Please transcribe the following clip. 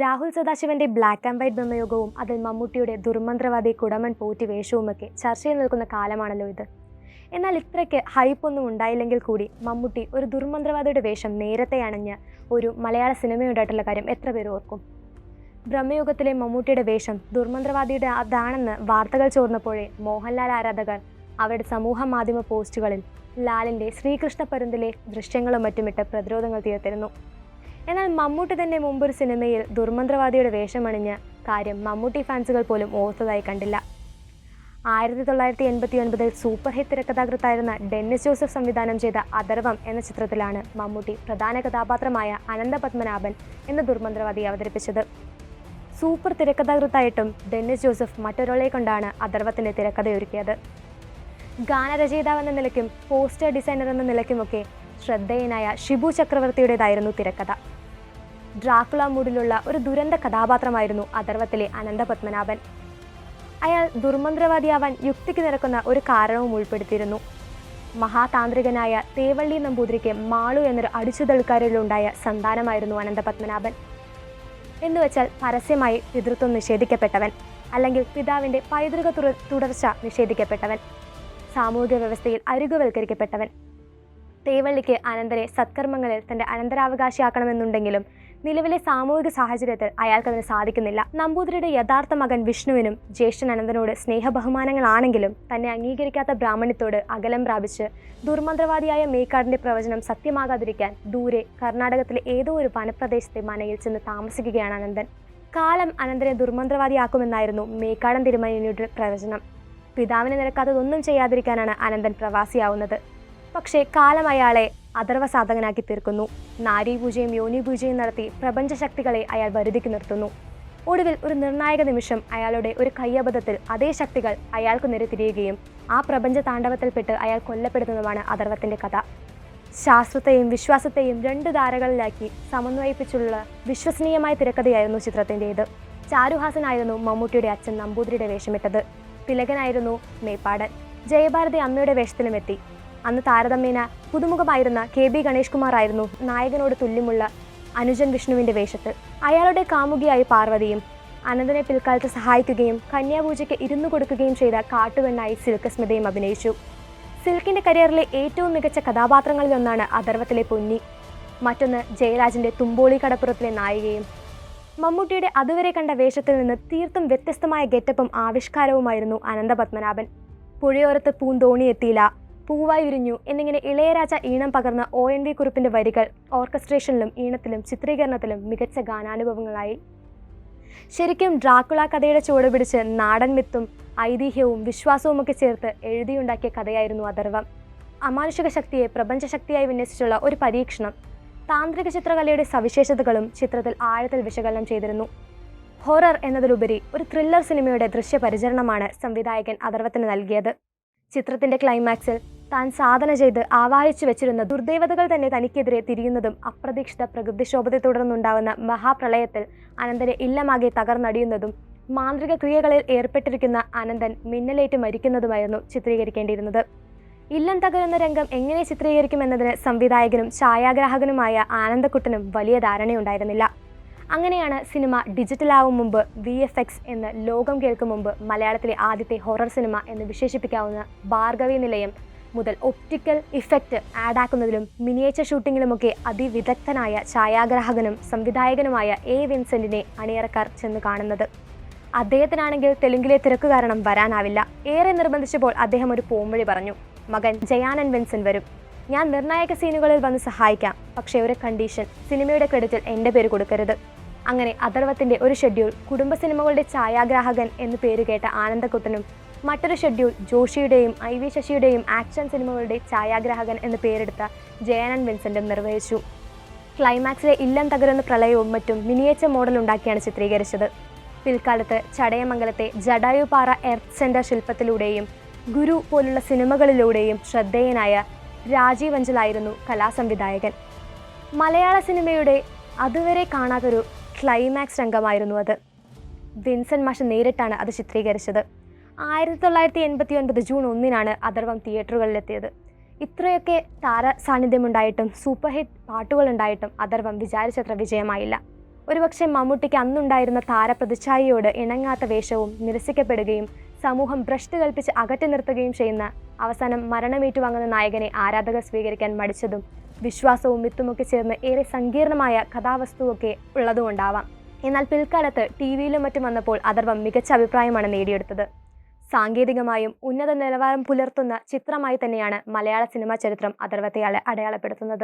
രാഹുൽ സദാശിവന്റെ black and white ബ്രഹ്മയോഗവും അതിൽ മമ്മൂട്ടിയുടെ ദുർമന്ത്രവാദി കുടമൻ പോറ്റി വേഷവുമൊക്കെ ചർച്ചയിൽ നിൽക്കുന്ന കാലമാണല്ലോ ഇത്. എന്നാൽ ഇത്രയ്ക്ക് ഹൈപ്പൊന്നും ഉണ്ടായില്ലെങ്കിൽ കൂടി മമ്മൂട്ടി ഒരു ദുർമന്ത്രവാദിയുടെ വേഷം നേരത്തെ അണഞ്ഞ് ഒരു മലയാള സിനിമയുണ്ടായിട്ടുള്ള കാര്യം എത്ര പേര് ഓർക്കും? ബ്രഹ്മയോഗത്തിലെ മമ്മൂട്ടിയുടെ വേഷം ദുർമന്ത്രവാദിയുടെ അതാണെന്ന് വാർത്തകൾ ചോർന്നപ്പോഴേ മോഹൻലാൽ ആരാധകർ അവരുടെ സമൂഹ മാധ്യമ പോസ്റ്റുകളിൽ ലാലിന്റെ ശ്രീകൃഷ്ണ പരുന്തിലെ ദൃശ്യങ്ങളും മറ്റുമിട്ട് പ്രതിരോധങ്ങൾ തീർത്തിരുന്നു. എന്നാൽ മമ്മൂട്ടി തന്നെ മുമ്പൊരു സിനിമയിൽ ദുർമന്ത്രവാദിയുടെ വേഷമണിഞ്ഞ് കാര്യം മമ്മൂട്ടി ഫാൻസുകൾ പോലും ഓർത്തതായി കണ്ടില്ല. ആയിരത്തി തൊള്ളായിരത്തി എൺപത്തി ഒൻപതിൽ സൂപ്പർ ഹിറ്റ് തിരക്കഥാകൃത്തായിരുന്ന ഡെന്നിസ് ജോസഫ് സംവിധാനം ചെയ്ത അദർവം എന്ന ചിത്രത്തിലാണ് മമ്മൂട്ടി പ്രധാന കഥാപാത്രമായ അനന്തപത്മനാഭൻ എന്ന ദുർമന്ത്രവാദി അവതരിപ്പിച്ചത്. സൂപ്പർ തിരക്കഥാകൃത്തായിട്ടും ഡെന്നിസ് ജോസഫ് മറ്റൊരാളെ കൊണ്ടാണ് അഥർവത്തിന്റെ തിരക്കഥയൊരുക്കിയത്. ഗാനരചയിതാവ് എന്ന നിലയ്ക്കും പോസ്റ്റർ ഡിസൈനർ എന്ന നിലയ്ക്കുമൊക്കെ ശ്രദ്ധേയനായ ഷിബു ചക്രവർത്തിയുടേതായിരുന്നു തിരക്കഥ. ഡ്രാക്കുള മൂഡിലുള്ള ഒരു ദുരന്ത കഥാപാത്രമായിരുന്നു അഥർവത്തിലെ അനന്തപത്മനാഭൻ. അയാൾ ദുർമന്ത്രവാദിയാവാൻ യുക്തിക്ക് നിരക്കുന്ന ഒരു കാരണവും ഉൾപ്പെടുത്തിയിരുന്നു. മഹാതാന്ത്രികനായ തേവള്ളി നമ്പൂതിരിക്ക് മാളു എന്നൊരു അടിച്ചുതള്ളുകാരിലുണ്ടായ സന്താനമായിരുന്നു അനന്തപത്മനാഭൻ. എന്നുവെച്ചാൽ പരസ്യമായി പിതൃത്വം നിഷേധിക്കപ്പെട്ടവൻ അല്ലെങ്കിൽ പിതാവിന്റെ പൈതൃക തുടർ തുടർച്ച നിഷേധിക്കപ്പെട്ടവൻ സാമൂഹിക വ്യവസ്ഥയിൽ അരികുവൽക്കരിക്കപ്പെട്ടവൻ. തേവള്ളിക്ക് അനന്തരെ സത്കർമ്മങ്ങളിൽ തന്റെ അനന്തരാവകാശിയാക്കണമെന്നുണ്ടെങ്കിലും നിലവിലെ സാമൂഹിക സാഹചര്യത്തിൽ അയാൾക്കതിന് സാധിക്കുന്നില്ല. നമ്പൂതിരിയുടെ യഥാർത്ഥ മകൻ വിഷ്ണുവിനും ജ്യേഷ്ഠൻ അനന്തനോട് സ്നേഹബഹുമാനങ്ങളാണെങ്കിലും തന്നെ അംഗീകരിക്കാത്ത ബ്രാഹ്മണ്യത്തോട് അകലം പ്രാപിച്ച് ദുർമന്ത്രവാദിയായ മേക്കാടിന്റെ പ്രവചനം സത്യമാകാതിരിക്കാൻ ദൂരെ കർണാടകത്തിലെ ഏതോ ഒരു വനപ്രദേശത്തെ മനയിൽ ചെന്ന് താമസിക്കുകയാണ് അനന്തൻ. കാലം അനന്തനെ ദുർമന്ത്രവാദിയാക്കുമെന്നായിരുന്നു മേക്കാടൻ തിരുമനിയുടെ പ്രവചനം. പിതാവിന് നിരക്കാത്തതൊന്നും ചെയ്യാതിരിക്കാനാണ് അനന്തൻ പ്രവാസിയാവുന്നത്. പക്ഷേ കാലം അയാളെ അഥർവ സാധകനാക്കി തീർക്കുന്നു നാരീപൂജയും യോനിപൂജയും നടത്തി പ്രപഞ്ചശക്തികളെ അയാൾ വരുതിക്ക് നിർത്തുന്നു. ഒടുവിൽ ഒരു നിർണായക നിമിഷം അയാളുടെ ഒരു കയ്യബദ്ധത്തിൽ അതേ ശക്തികൾ അയാൾക്ക് നേരെ തിരിയുകയും ആ പ്രപഞ്ച താണ്ഡവത്തിൽപ്പെട്ട് അയാൾ കൊല്ലപ്പെടുന്നതുമാണ് അഥർവത്തിന്റെ കഥ. ശാസ്ത്രത്തെയും വിശ്വാസത്തെയും രണ്ട് ധാരകളിലാക്കി സമന്വയിപ്പിച്ചുള്ള വിശ്വസനീയമായ തിരക്കഥയായിരുന്നു ചിത്രത്തിന്റേത് ചാരുഹാസനായിരുന്നു മമ്മൂട്ടിയുടെ അച്ഛൻ നമ്പൂതിരിയുടെ വേഷമിട്ടത്. തിലകനായിരുന്നു മേപ്പാടൻ. ജയഭാരതി അമ്മയുടെ വേഷത്തിലുമെത്തി. അന്ന് താരതമ്യേന പുതുമുഖമായിരുന്ന കെ ബി ഗണേഷ് കുമാർ ആയിരുന്നു നായകനോട് തുല്യമുള്ള അനുജൻ വിഷ്ണുവിന്റെ വേഷത്ത് അയാളുടെ കാമുകിയായി പാർവതിയും അനന്തനെ പിൽക്കാലത്ത് സഹായിക്കുകയും കന്യാപൂജയ്ക്ക് ഇരുന്നു കൊടുക്കുകയും ചെയ്ത കാട്ടുവെണ്ണായി സിൽക്ക് സ്മിതയും അഭിനയിച്ചു. സിൽക്കിന്റെ കരിയറിലെ ഏറ്റവും മികച്ച കഥാപാത്രങ്ങളിലൊന്നാണ് അഥർവത്തിലെ പൊന്നി. മറ്റൊന്ന് ജയരാജിന്റെ തുമ്പോളി കടപ്പുറത്തിലെ നായികയും. മമ്മൂട്ടിയുടെ അതുവരെ കണ്ട വേഷത്തിൽ നിന്ന് തീർത്തും വ്യത്യസ്തമായ ഗെറ്റപ്പും ആവിഷ്കാരവുമായിരുന്നു അനന്തപത്മനാഭൻ പുഴയോരത്ത് പൂന്തോണി എത്തിയില്ല. പൂവായി വിരിഞ്ഞു. എന്നിങ്ങനെ ഇളയരാജ ഈണം പകർന്ന ഒ എൻ വി കുറിപ്പിന്റെ വരികൾ ഓർക്കസ്ട്രേഷനിലും ഈണത്തിലും ചിത്രീകരണത്തിലും മികച്ച ഗാനാനുഭവങ്ങളായി. ശരിക്കും ഡ്രാക്കുള കഥയുടെ ചുവട് പിടിച്ച് നാടൻ മിത്തും ഐതിഹ്യവും വിശ്വാസവും ഒക്കെ ചേർത്ത് എഴുതിയുണ്ടാക്കിയ കഥയായിരുന്നു അഥർവം. അമാനുഷിക ശക്തിയെ പ്രപഞ്ചശക്തിയായി വിന്യസിച്ചുള്ള ഒരു പരീക്ഷണം. താന്ത്രിക ചിത്രകലയുടെ സവിശേഷതകളും ചിത്രത്തിൽ ആഴത്തിൽ വിശകലനം ചെയ്തിരുന്നു. ഹൊറർ എന്നതിലുപരി ഒരു ത്രില്ലർ സിനിമയുടെ ദൃശ്യപരിചരണമാണ് സംവിധായകൻ അഥർവത്തിന് നൽകിയത്. ചിത്രത്തിന്റെ ക്ലൈമാക്സിൽ താൻ സാധന ചെയ്ത് ആവാഹിച്ചു വെച്ചിരുന്ന ദുർദേവതകൾ തന്നെ തനിക്കെതിരെ തിരിയുന്നതും അപ്രതീക്ഷിത പ്രകൃതിക്ഷോഭത്തെ തുടർന്നുണ്ടാവുന്ന മഹാപ്രളയത്തിൽ അനന്തനെ ഇല്ലമാകെ തകർന്നടിയുന്നതും മാന്ത്രിക ക്രിയകളിൽ ഏർപ്പെട്ടിരിക്കുന്ന അനന്തൻ മിന്നലേറ്റ് മരിക്കുന്നതുമായിരുന്നു ചിത്രീകരിക്കേണ്ടിയിരുന്നത്. ഇല്ലം തകരുന്ന രംഗം എങ്ങനെ ചിത്രീകരിക്കുമെന്നതിന് സംവിധായകനും ഛായാഗ്രാഹകനുമായ ആനന്ദക്കുട്ടനും വലിയ ധാരണയുണ്ടായിരുന്നില്ല. അങ്ങനെയാണ് സിനിമ ഡിജിറ്റലാവും മുമ്പ് വി എഫ് എക്സ് എന്ന് ലോകം കേൾക്കും മുമ്പ് മലയാളത്തിലെ ആദ്യത്തെ ഹൊറർ സിനിമ എന്ന് വിശേഷിപ്പിക്കാവുന്ന ഭാർഗവി നിലയം മുതൽ ഒപ്റ്റിക്കൽ ഇഫക്റ്റ് ആഡാക്കുന്നതിലും മിനിയേച്ചർ ഷൂട്ടിങ്ങിലുമൊക്കെ അതിവിദഗ്ധനായ ഛായാഗ്രാഹകനും സംവിധായകനുമായ എ വിൻസെന്റിനെ അണിയറക്കാർ ചെന്ന് കാണുന്നത്. അദ്ദേഹത്തിനാണെങ്കിൽ തെലുങ്കിലെ തിരക്ക് കാരണം വരാനാവില്ല. ഏറെ നിർബന്ധിച്ചപ്പോൾ അദ്ദേഹം ഒരു പോംവഴി പറഞ്ഞു. മകൻ ജയാനൻ വിൻസെന്റ് വരും. ഞാൻ നിർണായക സീനുകളിൽ വന്ന് സഹായിക്കാം. പക്ഷേ ഒരു കണ്ടീഷൻ സിനിമയുടെ ക്രെഡിറ്റിൽ എന്റെ പേര് കൊടുക്കരുത്. അങ്ങനെ അഥർവത്തിന്റെ ഒരു ഷെഡ്യൂൾ കുടുംബ സിനിമകളുടെ ഛായാഗ്രാഹകൻ എന്ന് പേര് കേട്ട ആനന്ദക്കുട്ടനും മറ്റൊരു ഷെഡ്യൂൾ ജോഷിയുടെയും ഐ വി ശശിയുടെയും ആക്ഷൻ സിനിമകളുടെ ഛായാഗ്രാഹകൻ എന്ന് പേരെടുത്ത ജയനൻ വിൻസെന്റും നിർവഹിച്ചു. ക്ലൈമാക്സിലെ ഇല്ലം തകരുന്ന പ്രളയവും മറ്റും മിനിയേച്ചർ മോഡൽ ഉണ്ടാക്കിയാണ് ചിത്രീകരിച്ചത്. പിൽക്കാലത്ത് ചടയമംഗലത്തെ ജഡായുപാറ എർത്ത് സെന്റർ ശില്പത്തിലൂടെയും ഗുരു പോലുള്ള സിനിമകളിലൂടെയും ശ്രദ്ധേയനായ രാജീവ് അഞ്ചലായിരുന്നു കലാസംവിധായകൻ. മലയാള സിനിമയുടെ അതുവരെ കാണാത്തൊരു ക്ലൈമാക്സ് രംഗമായിരുന്നു അത്. വിൻസൻ മാഷ് നേരിട്ടാണ് അത് ചിത്രീകരിച്ചത്. ആയിരത്തി തൊള്ളായിരത്തി എൺപത്തി ഒൻപത് ജൂൺ ഒന്നിനാണ് അഥർവം തിയേറ്ററുകളിലെത്തിയത്. ഇത്രയൊക്കെ താര സാന്നിധ്യമുണ്ടായിട്ടും സൂപ്പർ ഹിറ്റ് പാട്ടുകളുണ്ടായിട്ടും അഥർവം വിചാരിച്ചത്ര വിജയമായില്ല. ഒരുപക്ഷെ മമ്മൂട്ടിക്ക് അന്നുണ്ടായിരുന്ന താരപ്രതിച്ഛായയോട് ഇണങ്ങാത്ത വേഷവും നിരസിക്കപ്പെടുകയും സമൂഹം ഭ്രഷ്ട് കൽപ്പിച്ച് അകറ്റി നിർത്തുകയും ചെയ്യുന്ന അവസാനം മരണമേറ്റു വാങ്ങുന്ന നായകനെ ആരാധകർ സ്വീകരിക്കാൻ മടിച്ചതും വിശ്വാസവും മിത്തുമൊക്കെ ചേർന്ന് ഏറെ സങ്കീർണമായ കഥാവസ്തുവൊക്കെ ഉള്ളതുകൊണ്ടാവാം എന്നാൽ പിൽക്കാലത്ത് ടി വിയിലും മറ്റും വന്നപ്പോൾ അഥർവം മികച്ച അഭിപ്രായമാണ് നേടിയെടുത്തത്. സാങ്കേതികമായും ഉന്നത നിലവാരം പുലർത്തുന്ന ചിത്രമായി തന്നെയാണ് മലയാള സിനിമാ ചരിത്രം അഥർവത്തെ അടയാളപ്പെടുത്തുന്നത്.